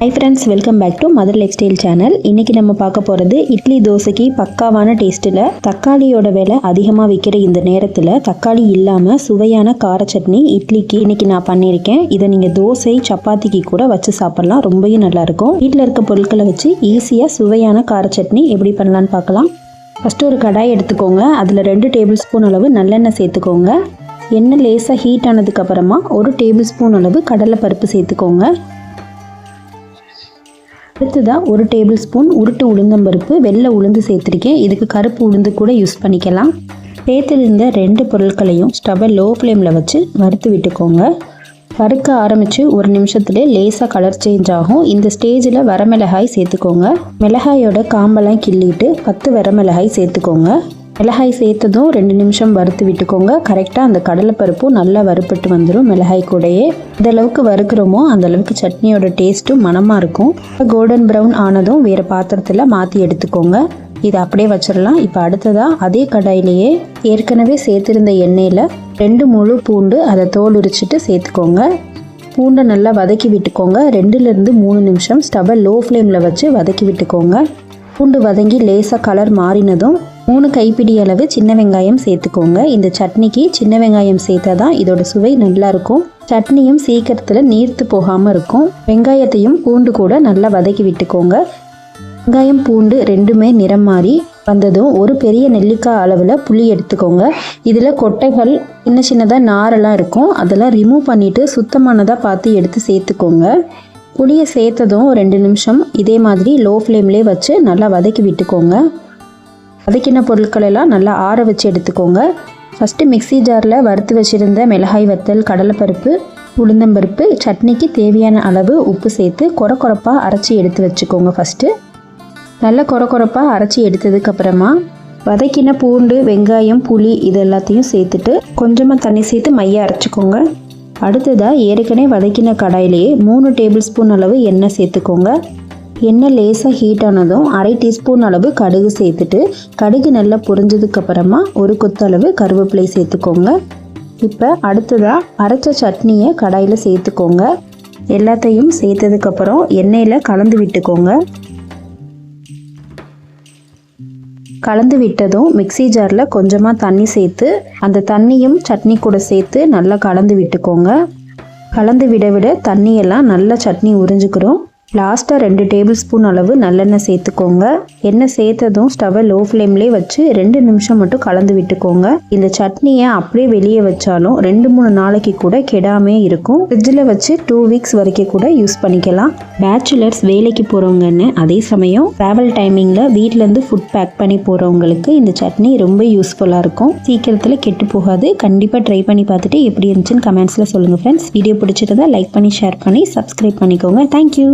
Hi friends welcome back to mother lifestyle channel இன்றைக்கி நம்ம பார்க்க போகிறது இட்லி தோசைக்கு பக்காவான டேஸ்ட்டில் தக்காளியோட விலை அதிகமாக விற்கிற இந்த நேரத்தில் தக்காளி இல்லாமல் சுவையான கார சட்னி இட்லிக்கு இன்றைக்கி நான் பண்ணியிருக்கேன். இதை நீங்கள் தோசை சப்பாத்திக்கு கூட வச்சு சாப்பிட்லாம். ரொம்பவும் நல்லாயிருக்கும் வீட்டில் இருக்க பொருட்களை வச்சு ஈஸியாக சுவையான கார சட்னி எப்படி பண்ணலான்னு பார்க்கலாம். ஃபஸ்ட்டு ஒரு கடாய் எடுத்துக்கோங்க. அதில் ரெண்டு டேபிள் ஸ்பூன் அளவு நல்லெண்ணெய் சேர்த்துக்கோங்க. எண்ணெய் லேசாக ஹீட் ஆனதுக்கப்புறமா ஒரு டேபிள் ஸ்பூன் அளவு கடலைப்பருப்பு சேர்த்துக்கோங்க. அடுத்ததாக ஒரு டேபிள் ஸ்பூன் உருட்டு உளுந்தம்பருப்பு வெள்ளை உளுந்து சேர்த்துருக்கேன். இதுக்கு கருப்பு உளுந்து கூட யூஸ் பண்ணிக்கலாம். சேர்த்துருந்த ரெண்டு பொருட்களையும் ஸ்டவ்வை லோ ஃப்ளேமில் வச்சு வறுத்து விட்டுக்கோங்க. வறுக்க ஆரம்பித்து ஒரு நிமிஷத்துலேயே லேசாக கலர் சேஞ்ச் ஆகும். இந்த ஸ்டேஜில் வரமிளகாய் சேர்த்துக்கோங்க. மிளகாயோட காம்பெல்லாம் கிள்ளிட்டு பத்து வரமிளகாய் சேர்த்துக்கோங்க. மிளகாய் சேர்த்ததும் ரெண்டு நிமிஷம் வறுத்து விட்டுக்கோங்க. கரெக்டாக அந்த கடலைப்பருப்பும் நல்லா வறுப்பட்டு வந்துடும் மிளகாய் கூடயே. எந்த அளவுக்கு வறுக்கிறோமோ அந்தளவுக்கு சட்னியோட டேஸ்ட்டும் மனமாக இருக்கும். கோல்டன் ப்ரௌன் ஆனதும் வேறு பாத்திரத்தில் மாற்றி எடுத்துக்கோங்க. இதை அப்படியே வச்சிடலாம் இப்போ அடுத்ததாக அதே கடாயிலேயே ஏற்கனவே சேர்த்துருந்த எண்ணெயில் ரெண்டு முழு பூண்டு அதை தோல் உரிச்சிட்டு சேர்த்துக்கோங்க. பூண்டை நல்லா வதக்கி விட்டுக்கோங்க. ரெண்டுலேருந்து மூணு நிமிஷம் ஸ்டவ்வை லோ ஃப்ளேமில் வச்சு வதக்கி விட்டுக்கோங்க. பூண்டு வதங்கி லேசாக கலர் மாறினதும் மூணு கைப்பிடி அளவு சின்ன வெங்காயம் சேர்த்துக்கோங்க. இந்த சட்னிக்கு சின்ன வெங்காயம் சேர்த்தா தான் இதோட சுவை நல்லா இருக்கும். சட்னியும் சீக்கிரத்தில் நீர்த்து போகாமல் இருக்கும். வெங்காயத்தையும் பூண்டு கூட நல்லா வதக்கி விட்டுக்கோங்க. வெங்காயம் பூண்டு ரெண்டுமே நிறம் மாறி வந்ததும் ஒரு பெரிய நெல்லிக்காய் அளவில் புளி எடுத்துக்கோங்க. இதில் கொட்டைகள் சின்ன சின்னதாக நாரெல்லாம் இருக்கும். அதெல்லாம் ரிமூவ் பண்ணிவிட்டு சுத்தமானதாக பார்த்து எடுத்து சேர்த்துக்கோங்க. புளியை சேர்த்ததும் ரெண்டு நிமிஷம். இதே மாதிரி லோ ஃப்ளேம்லேயே வச்சு நல்லா வதக்கி விட்டுக்கோங்க. வதக்கின பொருட்கள் எல்லாம் நல்லா ஆற வச்சு எடுத்துக்கோங்க. ஃபஸ்ட்டு மிக்சி ஜாரில் வறுத்து வச்சுருந்த மிளகாய் வத்தல் கடலைப்பருப்பு உளுந்தம்பருப்பு சட்னிக்கு தேவையான அளவு உப்பு சேர்த்து கொர கொரப்பாக அரைச்சி எடுத்து வச்சுக்கோங்க ஃபஸ்ட்டு நல்லா கொர கொரப்பாக அரைச்சி எடுத்ததுக்கப்புறமா வதக்கின பூண்டு வெங்காயம் புளி இது எல்லாத்தையும் சேர்த்துட்டு கொஞ்சமாக தண்ணி சேர்த்து மைய அரைச்சிக்கோங்க. அடுத்ததாக ஏற்கனவே வதக்கின கடாயிலேயே மூணு டேபிள் ஸ்பூன் அளவு எண்ணெய் சேர்த்துக்கோங்க. எண்ணெய் லேசாக ஹீட் ஆனதும் அரை டீஸ்பூன் அளவு கடுகு சேர்த்துட்டு கடுகு நல்லா பொரிஞ்சதுக்கப்புறமா ஒரு கொத்தளவு கருவேப்பிலை சேர்த்துக்கோங்க. இப்போ அடுத்ததாக அரைச்ச சட்னியை கடாயில் சேர்த்துக்கோங்க. எல்லாத்தையும் சேர்த்ததுக்கப்புறம் எண்ணெயில் கலந்து விட்டுக்கோங்க. கலந்து விட்டதும் மிக்சி ஜாரில் கொஞ்சமாக தண்ணி சேர்த்து அந்த தண்ணியும் சட்னி கூட சேர்த்து நல்லா கலந்து விட்டுக்கோங்க. கலந்து விட விட தண்ணியெல்லாம் நல்லா சட்னி உறிஞ்சிக்கிறோம். லாஸ்ட்டாக ரெண்டு டேபிள் ஸ்பூன் அளவு நல்லெண்ணெய் சேர்த்துக்கோங்க. எண்ணெய் சேர்த்ததும் ஸ்டவ்வை லோ ஃப்ளேம்லேயே வச்சு ரெண்டு நிமிஷம் மட்டும் கலந்து விட்டுக்கோங்க. இந்த சட்னியை அப்படியே வெளியே வச்சாலும் ரெண்டு மூணு நாளைக்கு கூட கெடாமே இருக்கும். ஃப்ரிட்ஜில் வச்சு டூ வீக்ஸ் வரைக்கும் கூட யூஸ் பண்ணிக்கலாம். பேச்சுலர்ஸ் வேலைக்கு போகிறவங்கன்னு அதே சமயம் ட்ராவல் டைமிங்கில் வீட்டிலேருந்து ஃபுட் பேக் பண்ணி போகிறவங்களுக்கு இந்த சட்னி ரொம்ப யூஸ்ஃபுல்லாக இருக்கும். சீக்கிரத்தில் கெட்டு போகாது. கண்டிப்பாக ட்ரை பண்ணி பார்த்துட்டு எப்படி இருந்துச்சுன்னு கமெண்ட்ஸில் சொல்லுங்கள் ஃப்ரெண்ட்ஸ் வீடியோ பிடிச்சிருந்தா லைக் பண்ணி ஷேர் பண்ணி சப்ஸ்கிரைப் பண்ணிக்கோங்க. Thank you